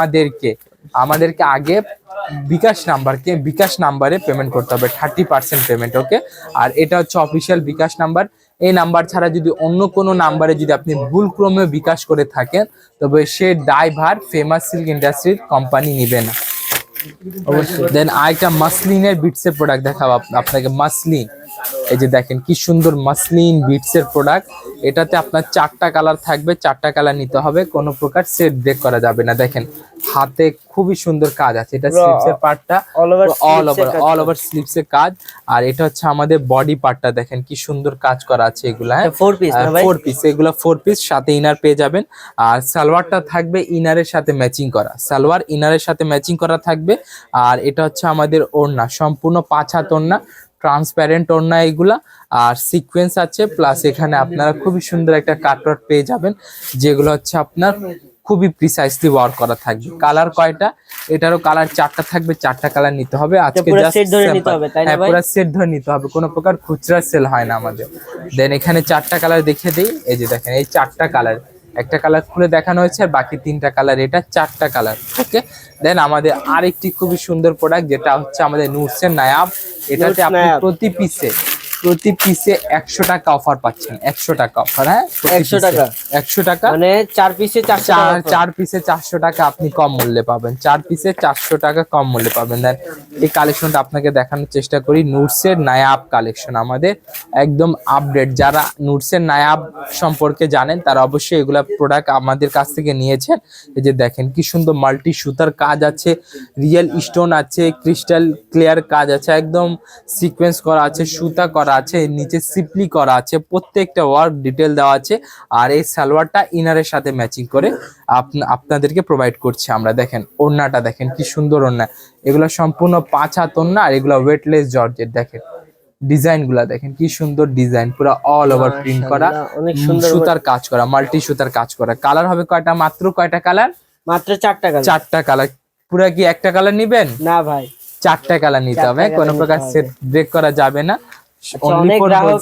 আমাদেরকে আমাদেরকে আগে বিকাশ নাম্বারকে বিকাশ নাম্বারে পেমেন্ট করতে হবে থার্টি পার্সেন্ট পেমেন্ট ওকে আর এটা হচ্ছে অফিসিয়াল বিকাশ নাম্বার। এই নাম্বার ছাড়া যদি অন্য কোনো নাম্বারে যদি আপনি ভুল ক্রমে বিকাশ করে থাকেন তবে সে ড্রাইভার ফেমাস সিল্ক ইন্ডাস্ট্রির কোম্পানি নিবে না। অবশ্যই। দেন আরেকটা মাসলিনের বিটসের প্রোডাক্ট দেখাবো আপনাকে মাসলিন। এই যে দেখেন কি সুন্দর মাসলিন বিটসের প্রোডাক্ট এটাতে আপনার চারটা কালার থাকবে চারটা কালার নিতে হবে কোনো প্রকার সেট ব্রেক করা যাবে না। দেখেন হাতে খুবই সুন্দর কাজ আছে। এটা স্লিপসের পার্টটা অল ওভার অল। ওভার স্লিপসের কাজ আর এটা হচ্ছে আমাদের বডি পার্টটা দেখেন কি সুন্দর কাজ করা আছে এগুলা হ্যাঁ? ফোর পিস না ভাই? ফোর পিস এগুলা ফোর পিস সাথে ইনার পেয়ে যাবেন। আর সালোয়ারটা থাকবে ইনারের সাথে ম্যাচিং করা। সালোয়ার ইনারের সাথে ম্যাচিং করা থাকবে। আর এটা হচ্ছে আমাদের ওড়না সম্পূর্ণ পাঁচ হাত ওড়না। ট্রান্সপ্যারেন্ট ওড়না এগুলা আর সিকোয়েন্স আছে প্লাস এখানে আপনারা খুবই সুন্দর একটা কাটওয়ার্ক পেয়ে যাবেন যেগুলো হচ্ছে আপনার খুবই প্রিসাইসলি ওয়ার্ক করা থাকবে। কালার কয়টা? এটারও কালার চারটা থাকবে চারটা কালার নিতে হবে। আজকে পুরো just ধরে নিতে হবে, তাই না হ্যাঁ, পুরো সেট ধরে নিতে হবে কোনো প্রকার খুচরা সেল হয় না আমাদের। দেন এখানে চারটা কালার দেখে দিই। এই যে দেখেন এই চারটা কালার একটা কালার খুলে দেখানো হয়েছে আর বাকি তিনটা কালার এটা চারটা কালার ওকে দেন আমাদের আরেকটি খুবই সুন্দর প্রোডাক্ট যেটা হচ্ছে আমাদের নুটসের নায়াব এটাতে আপনি প্রতি পিসে প্রতি পিসে একশো টাকা অফার পাচ্ছেন একশো টাকা অফার হ্যাঁ? 100 টাকা? একশো টাকা? মানে চার পিসে চার চার পিসে চারশো টাকা আপনি কম মূল্যে পাবেন চার পিসে চারশো টাকা কম মূল্যে পাবেন। দেন এই কালেকশনটা আপনাকে দেখানোর চেষ্টা করি নুটসের নায়াব কালেকশন আমাদের একদম আপডেট যারা নুটসের নায়াব সম্পর্কে জানেন তারা অবশ্যই এগুলা প্রোডাক্ট আমাদের কাছ থেকে নিয়েছেন। এই যে দেখেন কি সুন্দর মাল্টি সুতার কাজ আছে রিয়েল স্টোন আছে ক্রিস্টাল ক্লিয়ার কাজ আছে একদম সিকোয়েন্স করা আছে সুতা করা আছে নিচে সিপলি করা আছে প্রত্যেকটা ওয়ার্ক ডিটেল দেওয়া আছে আর এই সালোয়ারটা ইনারের সাথে ম্যাচিং করে আপনাদেরকে প্রোভাইড করছি আমরা। দেখেন ওড়নাটা দেখেন কি সুন্দর ওড়না। এগুলো সম্পূর্ণ পাঁচ হাত ওড়না আর এগুলো ওয়েটলেস জর্জেট দেখেন। ডিজাইনগুলা দেখেন কি সুন্দর ডিজাইন পুরো অল ওভার প্রিন্ট করা। অনেক সুন্দর সুতার কাজ করা মাল্টি সুতার কাজ করা। কালার হবে কয়টা? মাত্র কয়টা কালার মাত্র চার টাকা চারটা কালার পুরো কি একটা কালার নিবেন? না ভাই। চারটা কালার নিতে হবে কোনো প্রকার সেট ব্রেক করা যাবে না। অনেক for গ্রাহক।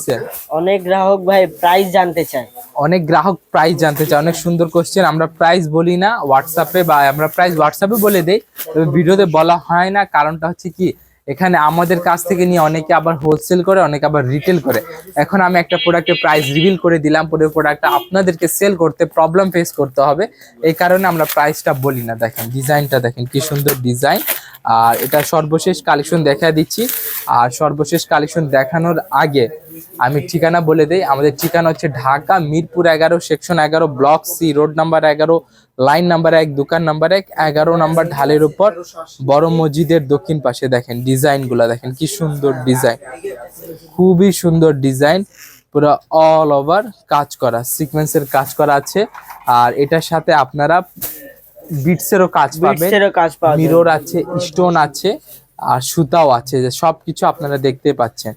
অনেক গ্রাহক ভাই প্রাইস জানতে চায়। অনেক গ্রাহক প্রাইস জানতে চায়। অনেক সুন্দর কোশ্চেন আমরা প্রাইস বলি না হোয়াটসঅ্যাপে বা আমরা প্রাইস হোয়াটসঅ্যাপে বলে দেই। তবে ভিডিওতে বলা হয় না। কারণটা হচ্ছে কি এখানে আমাদের কাছ থেকে নিয়ে অনেকে আবার হোলসেল করে অনেকে আবার রিটেল করে। এখন আমি একটা প্রোডাক্টের প্রাইস রিভিল করে দিলাম। পুরো প্রোডাক্টটা আপনাদেরকে সেল করতে প্রবলেম ফেস করতে হবে। এই কারণে আমরা প্রাইসটা বলি না। দেখেন ডিজাইনটা দেখেন কি সুন্দর ডিজাইন আর এটা সর্বশেষ কালেকশন দেখা দিচ্ছি। আর সর্বশেষ কালেকশন দেখানোর আগে আমি ঠিকানা বলে দেই, আমাদের ঠিকানা হচ্ছে ঢাকা মিরপুর এগারো সেকশন এগারো ব্লক সি রোড নাম্বার এগারো লাইন নাম্বার এক, দোকান নাম্বার এক, এগারো নাম্বার ঢালের উপর বড় মসজিদের দক্ষিণ পাশে দেখেন ডিজাইনগুলা, দেখেন কি সুন্দর ডিজাইন খুবই সুন্দর ডিজাইন পুরো অল ওভার কাজ করা সিকোয়েন্সের কাজ করা আছে। আর এটার সাথে আপনারা বিটসেরও কাজ পাবেন। কাজ মিরর আছে স্টোন আছে আর সুতাও আছে যে সবকিছু আপনারা দেখতে পাচ্ছেন।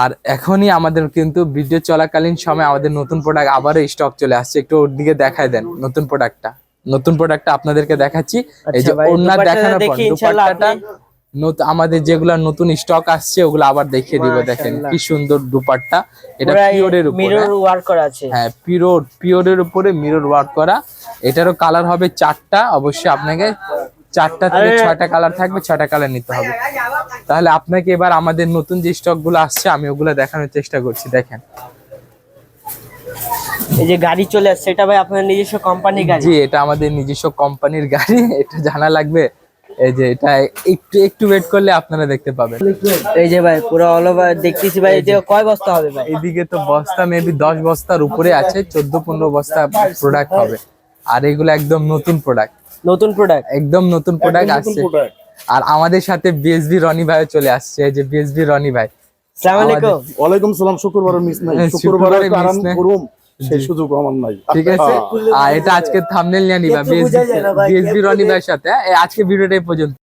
আর এখনই আমাদের কিন্তু ভিডিও চলাকালীন সময় আমাদের নতুন প্রোডাক্ট আবারও স্টক চলে আসছে। একটু ওর দিকে দেখায় দেন নতুন প্রোডাক্টটা নতুন প্রোডাক্টটা আপনাদেরকে দেখাচ্ছি। এই যে আচ্ছা দুপাট্টাটা দেখানোর পর আমাদের যেগুলা নতুন স্টক আসছে ওগুলো আবার দেখিয়ে দিব দেখেন কি সুন্দর দুপাট্টা। এটা পিওরের উপর। মিরর হ্যাঁ? ওয়ার্ক করা আছে। হ্যাঁ পিওর পিওরের উপরে মিরর ওয়ার্ক করা। এটারও কালার হবে চারটা। অবশ্যই আপনাকে চারটা থেকে ছয়টা কালার থাকবে ছয়টা কালার নিতে হবে। তাহলে আপনাকে এবার আমাদের নতুন যে স্টকগুলো আসছে আমি ওগুলো দেখানোর চেষ্টা করছি দেখেন। এই যে গাড়ি চলে আসছে এটা ভাই আপনার নিজস্ব কোম্পানির গাড়ি? জি এটা আমাদের নিজস্ব কোম্পানির গাড়ি। এটা জানা লাগবে? এই যে এটা একটু একটু ওয়েট করলে আপনারা দেখতে পাবেন। এই যে ভাই পুরো অল ওভার দেখতেছি ভাই এটা কয় বস্তা হবে ভাই? এদিকে তো বস্তা মেবি দশ বস্তার উপরে আছে চোদ্দ পনেরো বস্তা প্রোডাক্ট হবে। আর এগুলো একদম নতুন প্রোডাক্ট নতুন প্রোডাক্ট একদম নতুন প্রোডাক্ট আসছে। আর আমাদের সাথে বিএসবি রনি ভাই চলে আসছে এই যে বিএসবি রনি ভাই। সালাম আলাইকুম। ওয়ালাইকুম সালাম শুক্রবার মিস নাই। শুক্রবার শুক্রবারে আরাম করুম সেই সুযোগ আমার নাই। ঠিক আছে? আর এটা আজকে থামনেল নিয়ে নিবা বিএসবি রনি ভাইয়ের সাথে। এই আজকে ভিডিওটা এই পর্যন্ত।